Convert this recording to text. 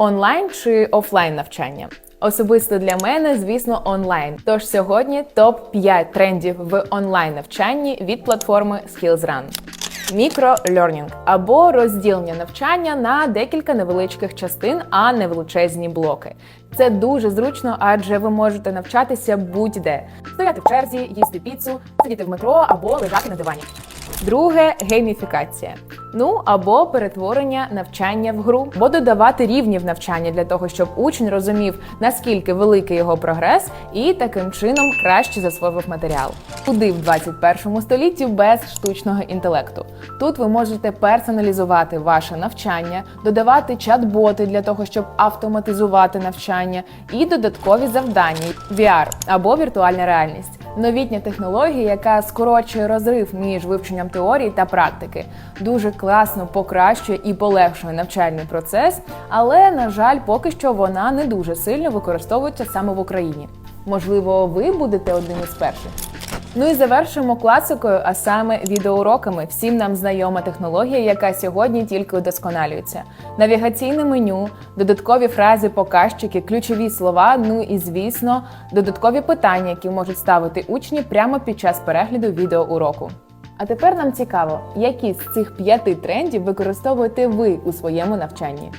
Онлайн чи офлайн навчання? Особисто для мене, звісно, онлайн. Тож сьогодні топ 5 трендів в онлайн навчанні від платформи SkillsRun. Мікролернінг або розділення навчання на декілька невеличких частин, а не величезні блоки. Це дуже зручно, адже ви можете навчатися будь-де: стояти в черзі, їсти піцу, сидіти в метро або лежати на дивані. Друге гейміфікація. Ну або перетворення навчання в гру, бо додавати рівнів навчання для того, щоб учень розумів, наскільки великий його прогрес, і таким чином краще засвоїв матеріал. Куди в 21 столітті без штучного інтелекту? Тут ви можете персоналізувати ваше навчання, додавати чат-боти для того, щоб автоматизувати навчання, і додаткові завдання VR або віртуальна реальність. Новітня технологія, яка скорочує розрив між вивченням теорії та практики, дуже класно покращує і полегшує навчальний процес, але на жаль, поки що вона не дуже сильно використовується саме в Україні. Можливо, ви будете одним із перших. Ну і завершимо класикою, а саме відеоуроками. Всім нам знайома технологія, яка сьогодні тільки удосконалюється. Навігаційне меню, додаткові фрази, показчики, ключові слова. Ну і звісно, додаткові питання, які можуть ставити учні прямо під час перегляду відеоуроку. А тепер нам цікаво, які з цих п'яти трендів використовуєте ви у своєму навчанні.